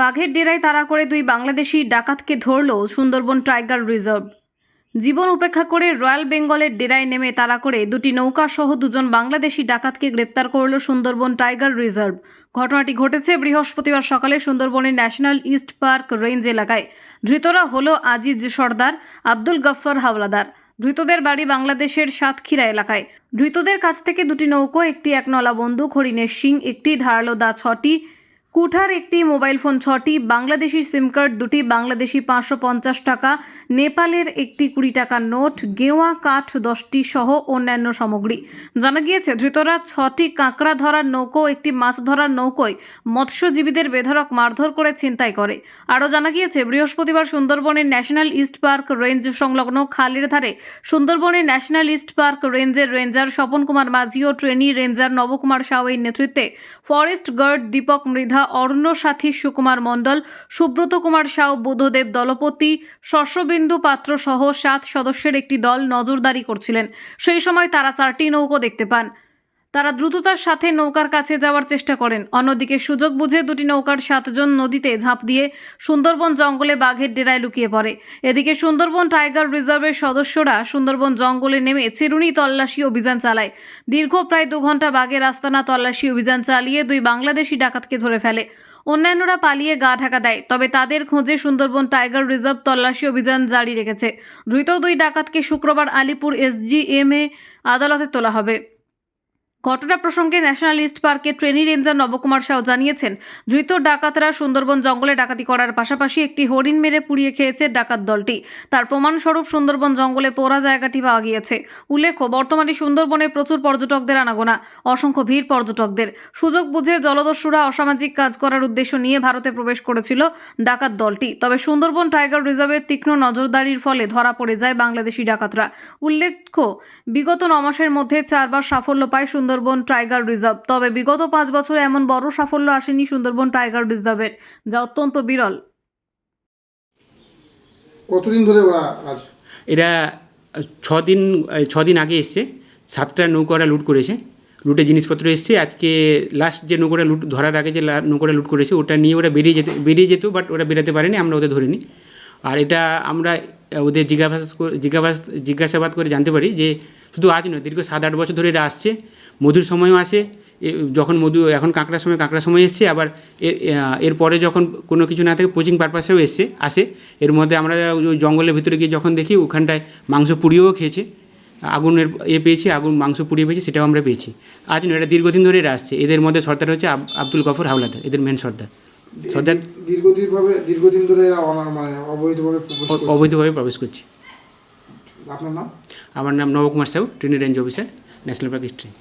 বাঘের ডেরায় তাড়া করে দুই বাংলাদেশি ডাকাতকে ধরল সুন্দরবন টাইগার রিজার্ভ। জীবন উপেক্ষা করে রয়্যাল বেঙ্গলের ডেরায় নেমে তাড়া করে দুটি নৌকা সহ দুজন বাংলাদেশি ডাকাতকে গ্রেপ্তার করল সুন্দরবন টাইগার রিজার্ভ। ঘটনাটি ঘটেছে বৃহস্পতিবার সকালে সুন্দরবনের ন্যাশনাল ইস্ট পার্ক রেঞ্জ এলাকায়। ধৃতরা হল আজিজ সর্দার, আব্দুল গফফর হাওলাদার। ধৃতদের বাড়ি বাংলাদেশের সাতক্ষীরা এলাকায়। ধৃতদের কাছ থেকে দুটি নৌকো, একটি একনলা বন্দুক, হরিণের শিং, একটি ধারালো দা ছটি কুঠার একটি মোবাইল ফোন ছটি, বাংলাদেশি সিম কার্ড দুটি, বাংলাদেশি পাঁচশো পঞ্চাশ টাকা, নেপালের একটি কুড়ি টাকার নোট, গেওয়া কাঠ দশটি সহ অন্যান্য সামগ্রী। জানা গিয়েছে, ধৃতরা ছটি কাঁকড়া ধরার নৌকো, একটি মাছ ধরার নৌকোয় মৎস্যজীবীদের বেধরক মারধর করে ছিনতাই করে। আরও জানা গিয়েছে, বৃহস্পতিবার সুন্দরবনের ন্যাশনাল ইস্ট পার্ক রেঞ্জ সংলগ্ন খালের ধারে সুন্দরবনের ন্যাশনাল ইস্ট পার্ক রেঞ্জের রেঞ্জার স্বপন কুমার মাঝি ও ট্রেনি রেঞ্জার নবকুমার সাউয়ের নেতৃত্বে ফরেস্ট গার্ড দীপক মৃধা অরণ্য সাথী সুকুমার মণ্ডল, সুব্রত কুমার সাউ বুধদেব দলপতি, শস্যবিন্দু পাত্র সহ সাত সদস্যের একটি দল নজরদারি করছিলেন। সেই সময় তারা চারটি নৌকো দেখতে পান। তারা দ্রুততার সাথে নৌকার কাছে যাওয়ার চেষ্টা করেন। অন্যদিকে সুযোগ বুঝে দুটি নৌকার সাতজন নদীতে ঝাঁপ দিয়ে সুন্দরবন জঙ্গলে বাঘের ডেরায় লুকিয়ে পড়ে। এদিকে সুন্দরবন টাইগার রিজার্ভের সদস্যরা সুন্দরবন জঙ্গলে নেমে চিরুনি তল্লাশি অভিযান চালায়। দীর্ঘ প্রায় দু ঘণ্টা বাঘের আস্তানা তল্লাশি অভিযান চালিয়ে দুই বাংলাদেশি ডাকাতকে ধরে ফেলে। অন্যান্যরা পালিয়ে গা ঢাকা দেয়, তবে তাদের খোঁজে সুন্দরবন টাইগার রিজার্ভ তল্লাশি অভিযান জারি রেখেছে। ধৃত দুই ডাকাতকে শুক্রবার আলিপুর এসজিএমএ আদালতে তোলা হবে। ঘটনা প্রসঙ্গে ন্যাশনাল ইস্ট পার্কের ট্রেনি রেঞ্জার নবকুমার সাউ জানিয়েছেন, ধৃত ডাকাতরা সুন্দরবন জঙ্গলে ডাকাতি করার পাশাপাশি একটি হরিণ মেরে পুড়িয়ে খেয়েছে ডাকাত দলটি। তার প্রমাণস্বরূপ সুন্দরবন জঙ্গলে পোড়া জায়গাটি পাওয়া গিয়েছে। উল্লেখ্য, বর্তমানে সুন্দরবনে প্রচুর পর্যটকদের আনাগোনা, অসংখ্য ভিড় পর্যটকদের। সুযোগ বুঝে জলদস্যুরা অসামাজিক কাজ করার উদ্দেশ্য নিয়ে ভারতে প্রবেশ করেছিল ডাকাত দলটি। তবে সুন্দরবন টাইগার রিজার্ভের তীক্ষ্ণ নজরদারির ফলে ধরা পড়ে যায় বাংলাদেশি ডাকাতরা। উল্লেখ্য, বিগত ন মাসের মধ্যে চারবার সাফল্য পায় সুন্দরবন টাইগার রিজার্ভ। তবে বিগত পাঁচ বছরে এমন বড় সাফল্য আসেনি সুন্দরবন টাইগার রিজার্ভের যা অত্যন্ত বিরল। কতদিন ধরে ওরা আজ? এরা ছ দিন ছ দিন আগে এসছে সাতটা নৌকোরা লুট করেছে লুটে জিনিসপত্র এসছে আজকে লাস্ট যে নৌকোটা লুট ধরার আগে যে নৌকোটা লুট করেছে ওটা নিয়ে ওরা বেরিয়ে যেতে বেরিয়ে যেত বাট ওরা বেরোতে পারেনি আমরা ওদের ধরিনি। আর এটা আমরা ওদের জিজ্ঞাসা করে- জিজ্ঞাসা জিজ্ঞাসাবাদ করে জানতে পারি যে শুধু আজ নয় দীর্ঘ সাত আট বছর ধরে এরা আসছে। মধুর সময়ও আসে। যখন মধু এখন কাঁকড়ার সময় কাঁকড়ার সময় এসছে। আবার এর এরপরে যখন কোনো কিছু না থাকে কোচিং পারপাসেও এসছে আসে। এর মধ্যে আমরা জঙ্গলের ভিতরে গিয়ে যখন দেখি ওখানটায় মাংস পুড়িয়েও খেয়েছে। আগুনের এ পেয়েছি আগুন মাংস পুড়িয়ে পেয়েছি সেটাও আমরা পেয়েছি। আজ নয় এটা দীর্ঘদিন ধরে এরা আসছে। এদের মধ্যে সর্দার হচ্ছে আব্দুল গফর হাওলাদার এদের মেন সর্দার। সর্দার দীর্ঘদিনভাবে দীর্ঘদিন ধরে মানে অবৈধভাবে অবৈধভাবে প্রবেশ করছে। আপনার নাম? আমার নাম Nabakumar Shaw trainee range officer national park strange